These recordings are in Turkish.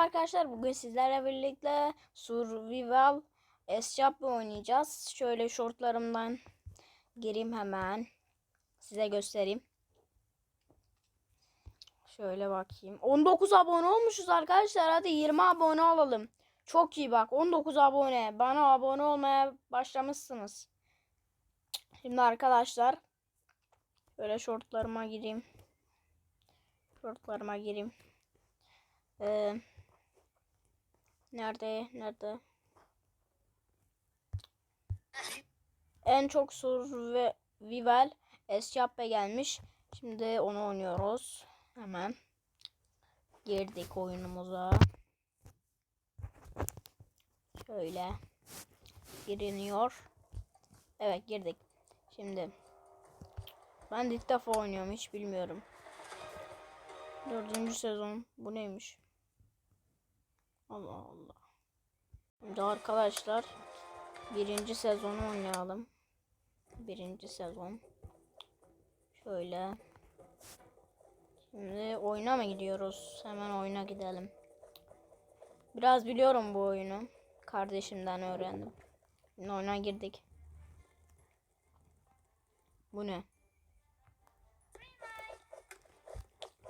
arkadaşlar. Bugün sizlerle birlikte Survival Escape oynayacağız. Şöyle şortlarımdan gireyim hemen. Size göstereyim. Şöyle bakayım. 19 abone olmuşuz arkadaşlar. Hadi 20 abone olalım. Çok iyi bak. 19 abone. Bana abone olmaya başlamışsınız. Şimdi arkadaşlar. Böyle şortlarıma gireyim. Şortlarıma gireyim. Ee, nerede? Nerede? En çok survival Escape gelmiş. Şimdi onu oynuyoruz. Hemen girdik oyunumuza. Şöyle giriniyor. Evet girdik. Şimdi ben ilk defa oynuyorum hiç bilmiyorum. Dördüncü sezon. Bu neymiş? Allah Allah. Şimdi arkadaşlar birinci sezonu oynayalım. Birinci sezon. Şöyle. Şimdi oyuna mı gidiyoruz? Hemen oyuna gidelim. Biraz biliyorum bu oyunu. Kardeşimden öğrendim. Şimdi oyuna girdik. Bu ne?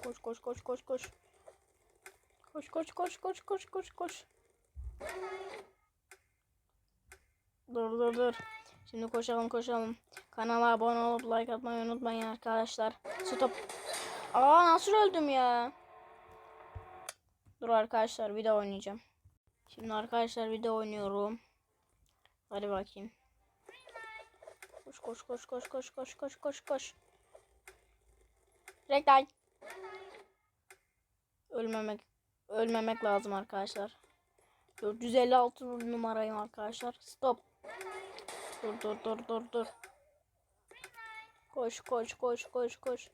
Koş koş koş koş koş. Koş koş koş koş koş koş koş. Dur dur dur. Şimdi koşalım koşalım. Kanala abone olup like atmayı unutmayın arkadaşlar. Stop. Aa nasıl öldüm ya? Dur arkadaşlar bir de oynayacağım. Şimdi arkadaşlar bir de oynuyorum. Hadi bakayım. Koş koş koş koş koş koş koş koş koş. Reklam. Ölmemek ölmemek lazım arkadaşlar. 456 numarayım arkadaşlar. Stop. Dur dur dur dur dur. Koş koş koş koş koş.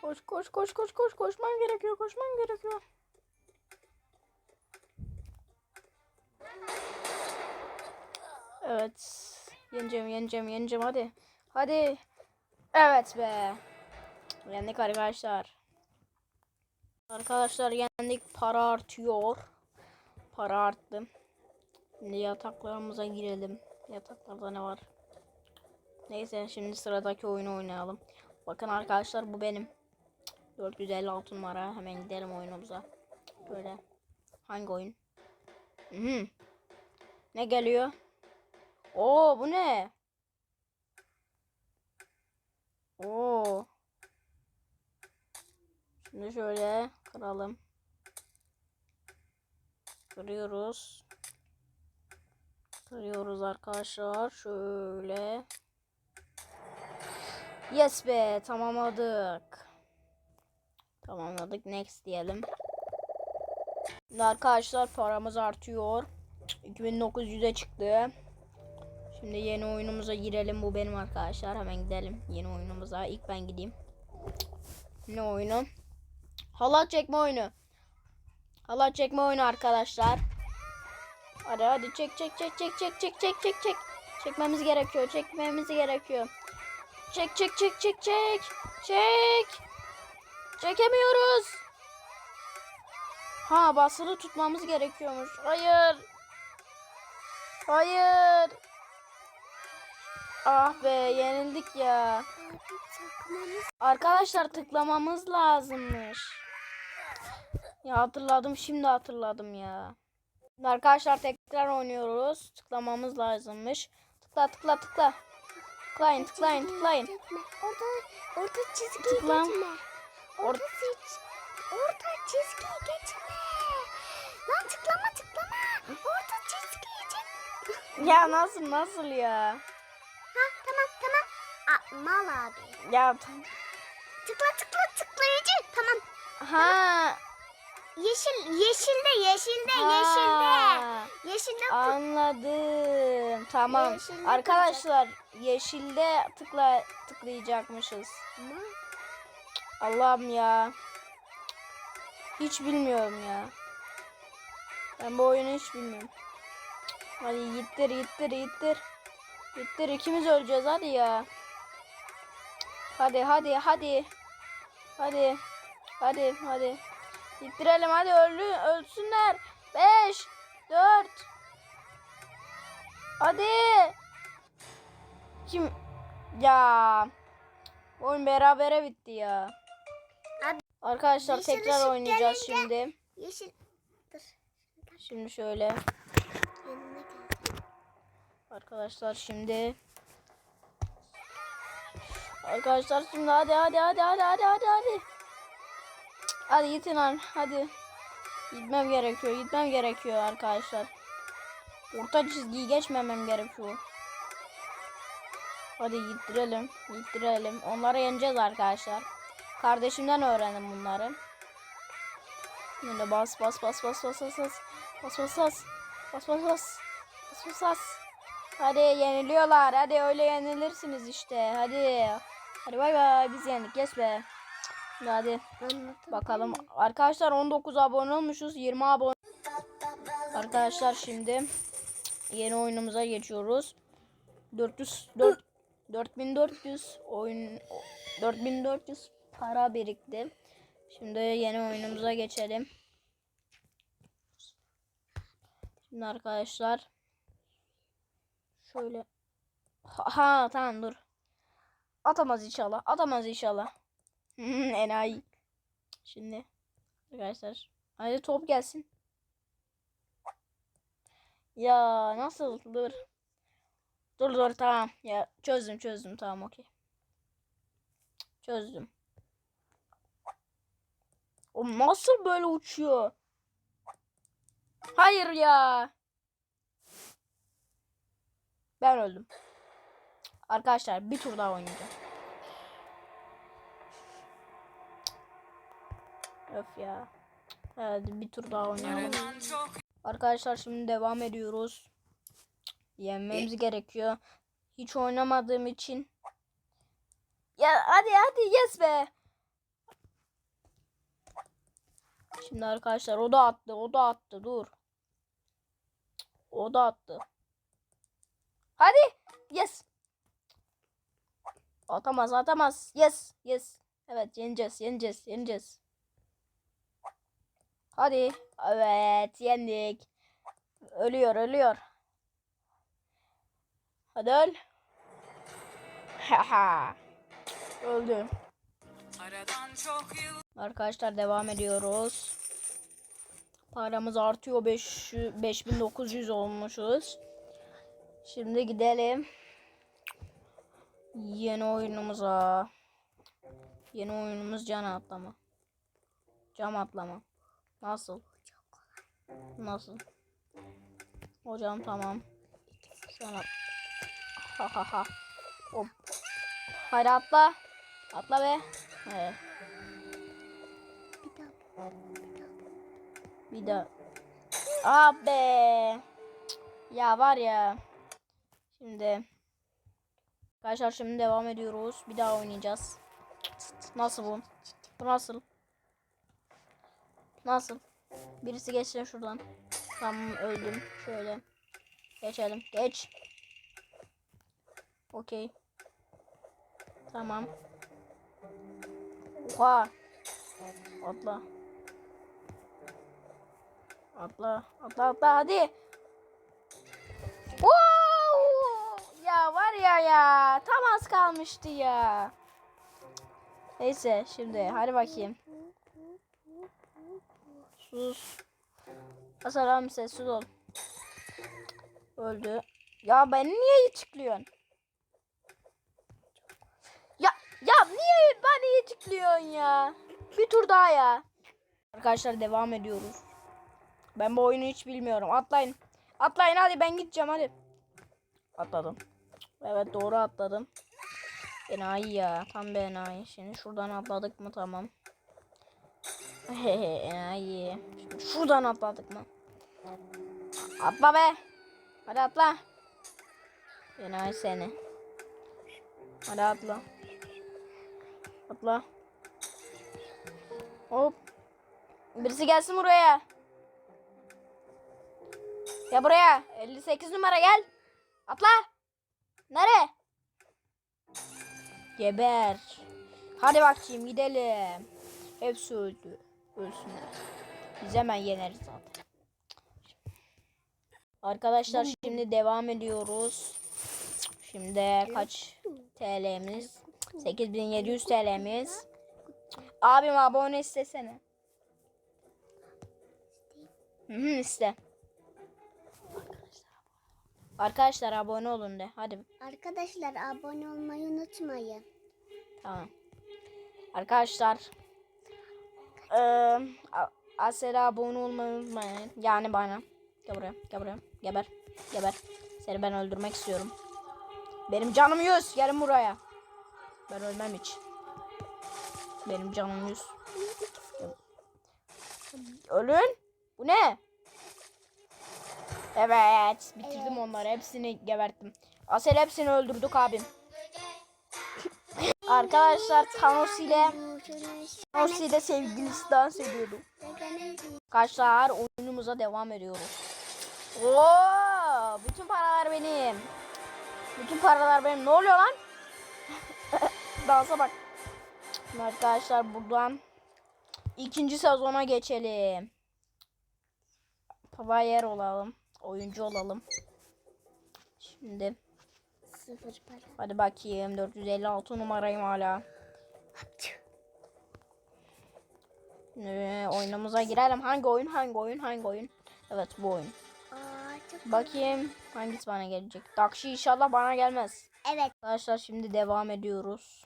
Koş koş koş koş koş koşman gerekiyor koşman gerekiyor. Evet. Yeneceğim yeneceğim yeneceğim hadi. Hadi. Evet be. Yendik arkadaşlar. Arkadaşlar yendik para artıyor. Para arttı. Şimdi yataklarımıza girelim. Yataklarda ne var? Neyse şimdi sıradaki oyunu oynayalım. Bakın arkadaşlar bu benim. 456 numara. Hemen gidelim oyunumuza. Böyle. Hangi oyun? Hı. Ne geliyor? Oo bu ne? Oo. Şimdi şöyle kıralım. Kırıyoruz. Kırıyoruz arkadaşlar. Şöyle. Yes be tamamladık. Tamamladık. Next diyelim. Arkadaşlar paramız artıyor. 2900'e çıktı. Şimdi yeni oyunumuza girelim. Bu benim arkadaşlar. Hemen gidelim yeni oyunumuza. İlk ben gideyim. Ne oyunu? Halat çekme oyunu. Halat çekme oyunu arkadaşlar. Hadi hadi çek çek çek çek çek çek çek çek çek. Çekmemiz gerekiyor. Çekmemiz gerekiyor. Çek çek çek çek çek. Çek. Çekemiyoruz. Ha basılı tutmamız gerekiyormuş. Hayır. Hayır. Ah be yenildik ya. Arkadaşlar tıklamamız lazımmış. Ya hatırladım şimdi hatırladım ya. Arkadaşlar tekrar oynuyoruz. Tıklamamız lazımmış. Tıkla tıkla tıkla. Tıklayın tıklayın tıklayın. Orada, orada çizgi Tıkla. geçme. Or Orada, seç, orada çizgi geçme. Lan tıklama tıklama. Orada çizgi geçme. ya nasıl nasıl ya? Ha tamam tamam. Aa, mal abi. Ya Tıkla tıkla tıklayıcı. Tamam. ha. Yeşil yeşilde yeşilde ha. yeşilde. Yeşilde tık- Anladım. Tamam. Yeşilde Arkadaşlar yeşilde tıkla tıklayacakmışız. Allah'ım ya. Hiç bilmiyorum ya. Ben bu oyunu hiç bilmiyorum. Hadi yittir yittir yittir. Yittir ikimiz öleceğiz hadi ya. Hadi hadi hadi. Hadi. Hadi hadi. İttirelim hadi ölü ölsünler. 5 4 Hadi. Kim ya oyun berabere bitti ya. Abi, Arkadaşlar yeşil tekrar oynayacağız gelince- şimdi. Yeşil. Dur. Şimdi şöyle arkadaşlar şimdi Arkadaşlar şimdi hadi hadi hadi hadi hadi hadi yitin lan hadi. Gitmem gerekiyor gitmem gerekiyor arkadaşlar. Orta çizgiyi geçmemem gerekiyor. Hadi gittirelim gittirelim. Onları yeneceğiz arkadaşlar. Kardeşimden öğrendim bunları. Böyle bas bas bas bas bas bas bas bas bas bas bas bas bas bas bas bas Hadi yeniliyorlar. Hadi öyle yenilirsiniz işte. Hadi. Hadi bay bay. Biz yendik. Yes be. Hadi bakalım. Arkadaşlar 19 abone olmuşuz. 20 abone. Arkadaşlar şimdi yeni oyunumuza geçiyoruz. 400 4 4400 oyun 4400 para birikti. Şimdi yeni oyunumuza geçelim. Şimdi arkadaşlar şöyle ha, ha tamam dur. Atamaz inşallah. Atamaz inşallah. Enayi. Şimdi arkadaşlar hadi top gelsin. Ya nasıl dur. Dur dur tamam. Ya çözdüm çözdüm tamam okey. Çözdüm. O nasıl böyle uçuyor? Hayır ya. Ben öldüm. Arkadaşlar bir tur daha oynayacağım. Öf ya. Hadi bir tur daha oynayalım. Arkadaşlar şimdi devam ediyoruz. Yenmemiz gerekiyor. Hiç oynamadığım için. Ya hadi hadi yes be. Şimdi arkadaşlar o da attı. O da attı. Dur. O da attı. Hadi. Yes. Atamaz atamaz. Yes. Yes. Evet yeneceğiz. Yeneceğiz. Yeneceğiz. Hadi. Evet yendik. Ölüyor ölüyor. Hadi öl. Haha. Öldü. Aradan çok yıl Arkadaşlar devam ediyoruz. Paramız artıyor. 5 5900 olmuşuz. Şimdi gidelim. Yeni oyunumuza. Yeni oyunumuz can atlama. Cam atlama. Nasıl? Nasıl? Hocam tamam. Sana. Ha ha ha. Hop. Hadi atla. Atla be. Evet. Bir daha. Abi. Ya var ya. Şimdi. Arkadaşlar şimdi devam ediyoruz. Bir daha oynayacağız. Nasıl bu? Bu nasıl? Nasıl? Birisi geçsin şuradan. Tamam öldüm. Şöyle. Geçelim. Geç. Okey. Tamam. Oha. Atla. Atla. Atla atla hadi. Wow! Ya var ya ya. Tam az kalmıştı ya. Neyse şimdi hadi bakayım. Sus. Asalam sessiz ol. Öldü. Ya beni niye çıklıyorsun? Ya ya niye beni çıklıyorsun ya? Bir tur daha ya. Arkadaşlar devam ediyoruz. Ben bu oyunu hiç bilmiyorum. Atlayın. Atlayın hadi ben gideceğim hadi. Atladım. Evet doğru atladım. Enayi ya. Tam bir enayi. Şimdi şuradan atladık mı tamam. Şimdi şuradan atladık mı? Atla be. Hadi atla. Enayi seni. Hadi atla. Atla. Hop. Birisi gelsin buraya. Ya buraya. 58 numara gel. Atla. Nere? Geber. Hadi bakayım gidelim. Hepsi öldü. Ölsünler. Biz hemen yeneriz zaten. Arkadaşlar şimdi devam ediyoruz. Şimdi kaç TL'miz? 8700 TL'miz. Abim abone istesene. Hı hı iste. Arkadaşlar abone olun de. Hadi. Arkadaşlar abone olmayı unutmayın. Tamam. Arkadaşlar eee A- Asel'e abone olmayı unutmayın. Yani bana. Gel buraya. Gel buraya. Geber. Geber. Seni ben öldürmek istiyorum. Benim canım yüz. Gelin buraya. Ben ölmem hiç. Benim canım yüz. Ölün. Bu ne? Evet. Bitirdim onları. Hepsini geberttim. Asel hepsini öldürdük abim. Arkadaşlar Thanos ile İle sevgilisi dans ediyordu. Arkadaşlar oyunumuza devam ediyoruz. Oo, bütün paralar benim. Bütün paralar benim. Ne oluyor lan? Dansa bak. Arkadaşlar buradan ikinci sezona geçelim. Pavayer olalım. Oyuncu olalım. Şimdi Sıfır para. hadi bakayım 456 numarayım hala. Ee, oyunumuza girelim. Hangi oyun? Hangi oyun? Hangi oyun? Evet bu oyun. Aa, Bakayım hangisi bana gelecek. Dakşi inşallah bana gelmez. Evet. Arkadaşlar şimdi devam ediyoruz.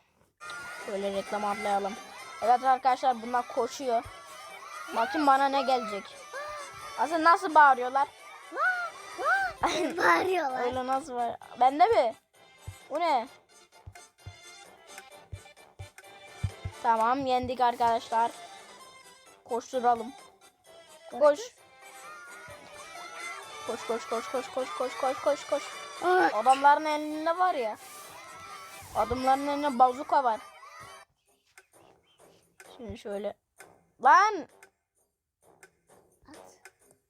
Böyle reklam atlayalım. Evet arkadaşlar bunlar koşuyor. Bakın bana ne gelecek. Aslında nasıl bağırıyorlar? Bağırıyorlar. Öyle nasıl var? Bende mi? Bu ne? Tamam yendik arkadaşlar. Koşturalım. Koş. Koş koş koş koş koş koş koş koş koş. Adamların elinde var ya. Adamların elinde bazuka var. Şimdi şöyle. Lan.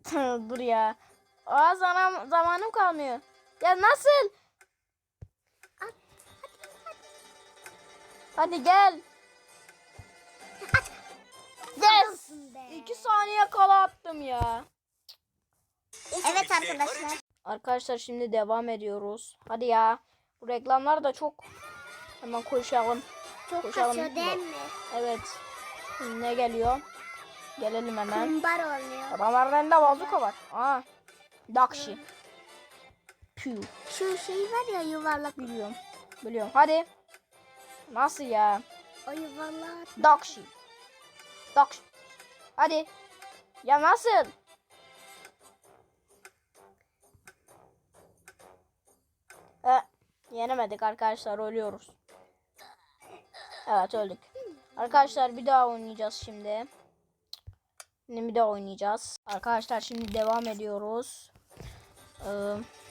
Dur ya. Aa zaman, zamanım kalmıyor. Ya nasıl? Hadi gel. Yes. İki saniye kala attım ya. Evet arkadaşlar. Arkadaşlar şimdi devam ediyoruz. Hadi ya. Bu reklamlar da çok. Hemen koşalım. Çok Koşalım. kasıyor değil mi? Evet. Şimdi ne geliyor? Gelelim hemen. Kumbar oynuyor. Adamların elinde bazuka var. Aa. Dakşi. Piu. Şu şey var ya yuvarlak. Biliyorum. Biliyorum. Hadi. Nasıl ya? O yuvarlak. Dakşi. Dakşi. Hadi. Ya nasıl? E, yenemedik arkadaşlar. Ölüyoruz. Evet öldük. Arkadaşlar bir daha oynayacağız şimdi. Şimdi bir daha oynayacağız. Arkadaşlar şimdi devam ediyoruz. Ee,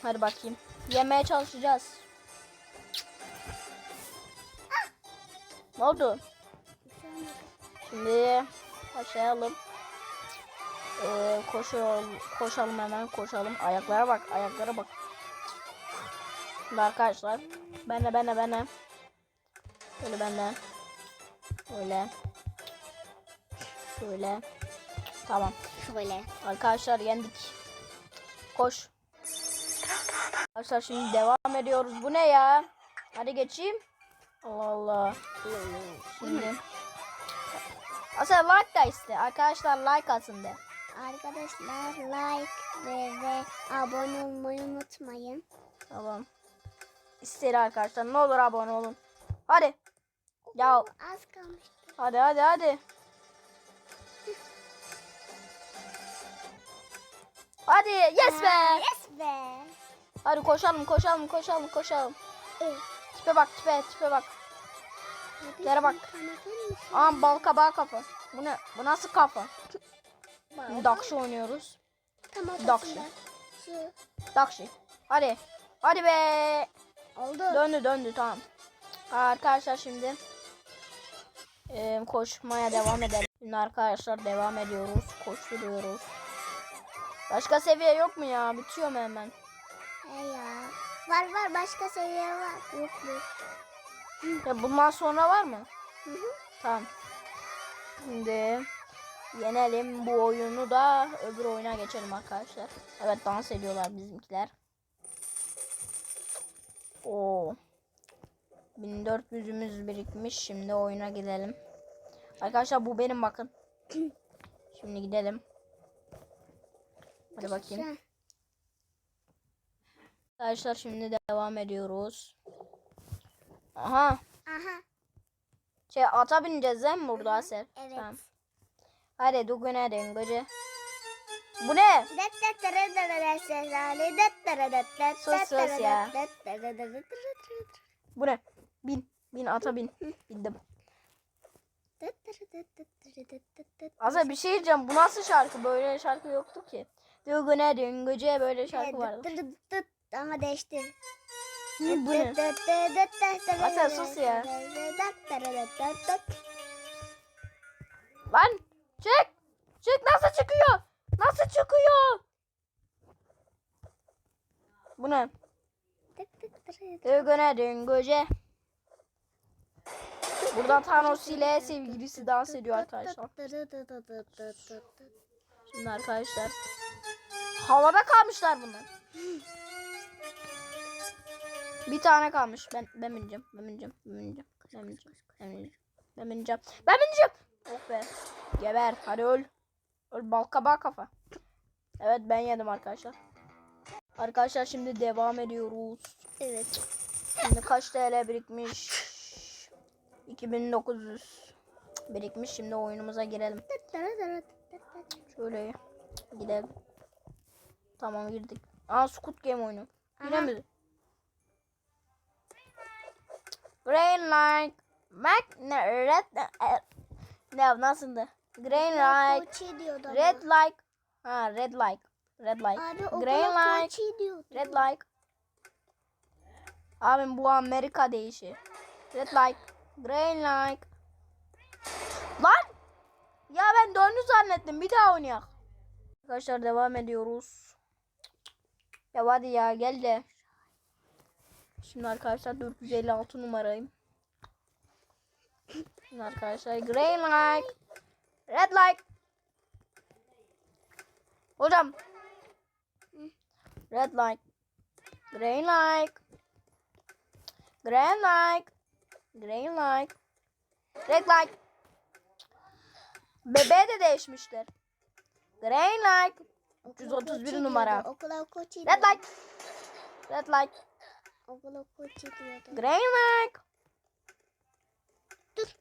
hadi bakayım. Yemeye çalışacağız. Ne oldu? Şimdi başlayalım. Ee, koşuyor, koşalım hemen koşalım. Ayaklara bak, ayaklara bak. Şimdi arkadaşlar, bene bene bene. Böyle benden. Böyle. Şöyle. Tamam. Şöyle. Arkadaşlar yendik. Koş. Arkadaşlar şimdi devam ediyoruz. Bu ne ya? Hadi geçeyim. Allah Allah. Şimdi. Aslında like da iste. Arkadaşlar like atın de. Arkadaşlar like ve, ve abone olmayı unutmayın. Tamam. İsteri arkadaşlar. Ne olur abone olun. Hadi. Ya Az kalmıştı. hadi hadi hadi. Hadi yes be. Yes be. Hadi koşalım koşalım koşalım koşalım. Evet. Tipe bak tipe tipe bak. Yere bak. Aa bal kabağı kafa. Bu ne? Bu nasıl kafa? Dakşı oynuyoruz. Dakşı. Dakşı. Hadi. Hadi be. Oldu. Döndü döndü tamam. Arkadaşlar şimdi eee, koşmaya devam edelim. Şimdi arkadaşlar devam ediyoruz. Koşturuyoruz. Başka seviye yok mu ya? Bitiyor mu hemen? He ya. Var var başka seviye var. Yok yok. Ya bundan sonra var mı? Tamam. Şimdi yenelim bu oyunu da öbür oyuna geçelim arkadaşlar. Evet dans ediyorlar bizimkiler. Oo. 1400'ümüz birikmiş. Şimdi oyuna gidelim. Arkadaşlar bu benim bakın. Şimdi gidelim. Hadi bakayım. Arkadaşlar şimdi devam ediyoruz. Aha. Aha. Şey ata bineceğiz değil mi burada Asel? Evet. Tamam. Hadi duguna dengacı. Bu ne? Sus, sus ya. Bu ne? Bin. Bin ata bin. Bindim. Asel bir şey diyeceğim. Bu nasıl şarkı? Böyle şarkı yoktu ki. Duguna dengacı böyle şarkı vardı. Ama değişti. Bu ne? Sus ya. Lan çık. Çık nasıl çıkıyor? Nasıl çıkıyor? Bu ne? Duguna dengacı. Burada Thanos ile sevgilisi dans ediyor arkadaşlar. Şimdi arkadaşlar. Havada kalmışlar bunlar. Bir tane kalmış. Ben ben bineceğim. Ben bineceğim. Ben bineceğim. Ben bineceğim. Ben bineceğim. Ben bineceğim. Ben bineceğim. Oh be. Geber. Hadi öl. Öl balkabağı kafa. Evet ben yedim arkadaşlar. Arkadaşlar şimdi devam ediyoruz. Evet. Şimdi kaç TL birikmiş? 2900 birikmiş. Şimdi oyunumuza girelim. Şöyle gidelim. Tamam girdik. Aa Squid Game oyunu. Yine Green light. Mac ne red e, ne nasıldı? Green light. Red light. Ha red light. Red light. Abi Green light. Red light. Abim bu Amerika değişi. Red light. Green light. Lan! Ya ben döndü zannettim. Bir daha oynayak. Arkadaşlar devam ediyoruz. Ya hadi ya gel de. Şimdi arkadaşlar 456 numarayım. Şimdi arkadaşlar green light. Red light. Hocam. Red light. Green light. Green light. Green light. Red light. Bebeğe de değişmişler. Green light. 331 numara. Red light. Red light. Okula koçi diyordu. Green light. Dur.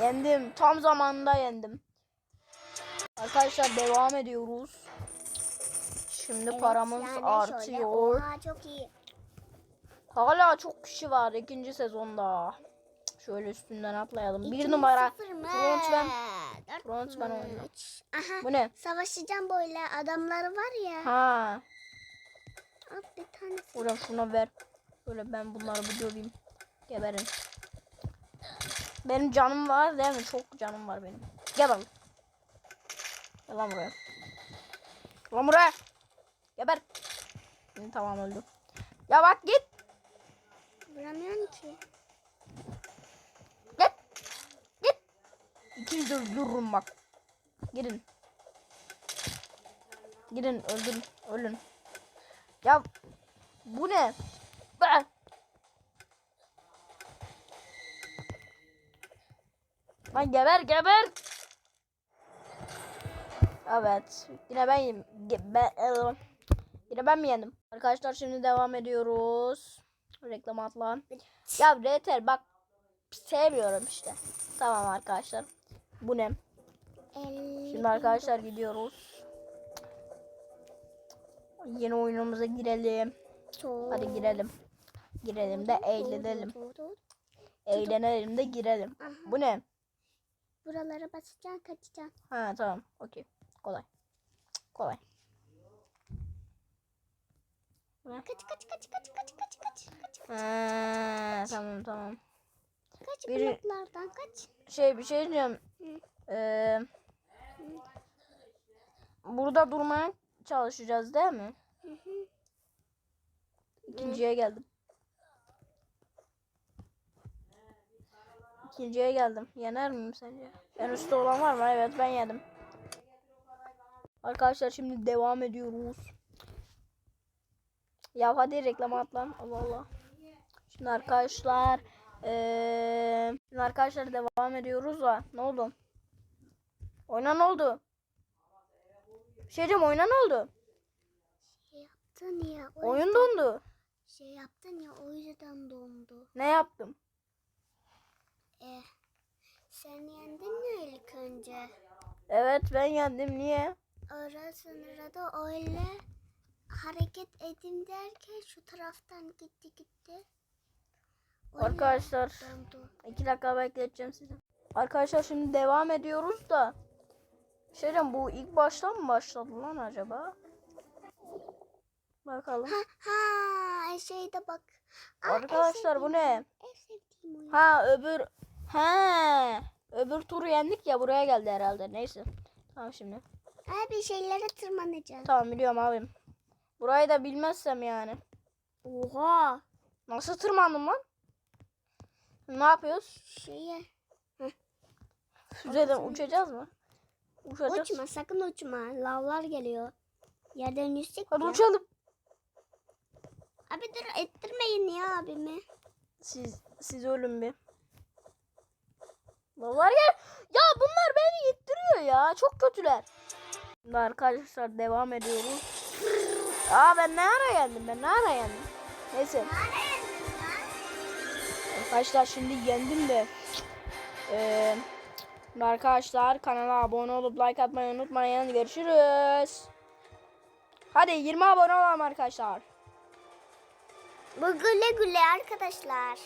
Yendim. Tam zamanında yendim. Arkadaşlar devam ediyoruz. Şimdi Evet, paramız yani şöyle. artıyor. Oha çok iyi. Hala çok kişi var ikinci sezonda. Şöyle üstünden atlayalım. Bir İki numara. Frontman. Frontman. Aha. Bu ne? Savaşacağım böyle adamları var ya. Ha. Al bir tanesi. Hocam şuna ver. Şöyle ben bunları bir göreyim. Geberin. Benim canım var değil mi? Çok canım var benim. Gel lan. Gel lan buraya. Lan buraya. Geber. Hı, Tamam öldü. Ya bak git. Vuramıyorum ki. Git. Git. İkiniz de öldürürüm bak. Gidin. Gidin öldürün. Ölün. Ya bu ne? Be. Lan geber geber. Evet. Yine ben ben, yine ben mi yendim? Arkadaşlar şimdi devam ediyoruz. Reklam atlan. Ya Reter bak sevmiyorum işte. Tamam arkadaşlar. Bu ne? Şimdi arkadaşlar gidiyoruz. Yeni oyunumuza girelim. Hadi girelim. Girelim de eğlenelim. Eğlenelim de girelim. Aha. Bu ne? Buralara basacaksın kaçacaksın. Ha tamam. Okey. Kolay. Kolay. Kaç kaç kaç kaç kaç kaç kaç kaç Ha, tamam tamam. kaç Biri- bloklardan kaç. Şey bir şey diyeceğim. Ee, burada durmaya çalışacağız değil mi? İkinciye geldim. ikinciye geldim. Yener miyim sence? En üstte olan var mı? Evet ben yedim. Arkadaşlar şimdi devam ediyoruz. Ya hadi reklama at lan. Allah Allah. Şimdi arkadaşlar eee şimdi arkadaşlar devam ediyoruz da ne oldu? Oyuna ne oldu? Bir şey diyeceğim oyuna ne oldu? Şey yaptın ya. O Oyun dondu. Şey yaptın ya o yüzden dondu. Ne yaptım? Eh. Sen yendin ya ilk önce. Evet ben yendim. Niye? Ara sınırda öyle hareket edeyim derken şu taraftan gitti gitti. O yüzden Arkadaşlar dondu. iki dakika bekleteceğim sizi. Arkadaşlar şimdi devam ediyoruz da. Şey diyeceğim, bu ilk baştan mı başladı lan acaba? Bakalım. Ha ha şeyde bak. Aa, Arkadaşlar bu ne? Ha öbür ha öbür turu yendik ya buraya geldi herhalde. Neyse. Tamam şimdi. Abi şeylere tırmanacağız. Tamam biliyorum abim. Burayı da bilmezsem yani. Oha. Nasıl tırmandım lan? Ne yapıyoruz? Şeye. Füzeden uçacağız mı? Uçacağız. Uçma sakın uçma. Lavlar geliyor. Yerden yüksek Hadi ya. uçalım. Abi dur ettirmeyin ya abimi. Siz siz ölün bir. Babalar gel. Ya bunlar beni ittiriyor ya. Çok kötüler. Şimdi arkadaşlar devam ediyoruz. Aa ben ne ara geldim? Ben ne ara geldim? Neyse. Arkadaşlar şimdi yendim de. Ee, arkadaşlar kanala abone olup like atmayı unutmayın. Görüşürüz. Hadi 20 abone olalım arkadaşlar. Bu güle güle arkadaşlar.